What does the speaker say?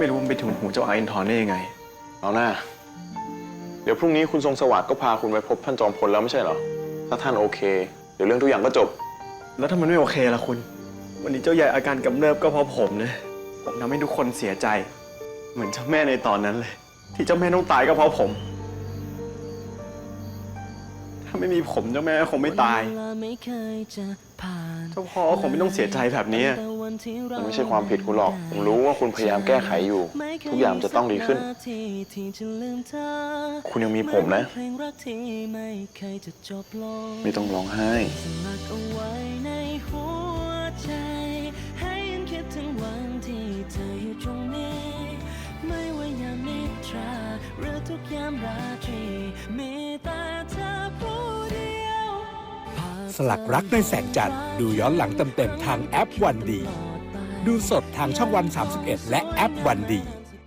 ไม่รู้มันไปถึงหูเจ้าอาอินทร์ได้ยังไง เอาหน้า เดี๋ยวพรุ่งนี้คุณทรงสวัสดิ์ก็พาคุณไปพบท่านจอมพลแล้วไม่ใช่เหรอ ถ้าท่านโอเค เดี๋ยวเรื่องทุกอย่างก็จบ แล้วถ้ามันไม่โอเคล่ะคุณ วันนี้เจ้าใหญ่อาการกำเริบก็เพราะผมนะ ผมทำให้ทุกคนเสียใจ เหมือนเจ้าแม่ในตอนนั้นเลย ที่เจ้าแม่ต้องตายก็เพราะผม ถ้าไม่มีผมเจ้าแม่คงไม่ตาย เจ้าพ่อคงไม่ต้องเสียใจแบบนี้ มันไม่ใช่ความผิดคุณหรอก ผมรู้ว่าคุณพยายามแก้ไขอยู่ ทุกอย่างจะต้องดีขึ้น คุณยังมีผมนะ ไม่ต้องร้องไห้สลักเอาไว้ในหัวใจให้ยังคิดถึงวันที่เธออยู่ตรงนี้ไม่ว่ายามนิทราหรือทุกยามราตรี สลักรักในแสงจันทร์ดูย้อนหลังเต็มๆทางแอปวันดี ดูสดทางช่องวัน 31 และแอปวันดี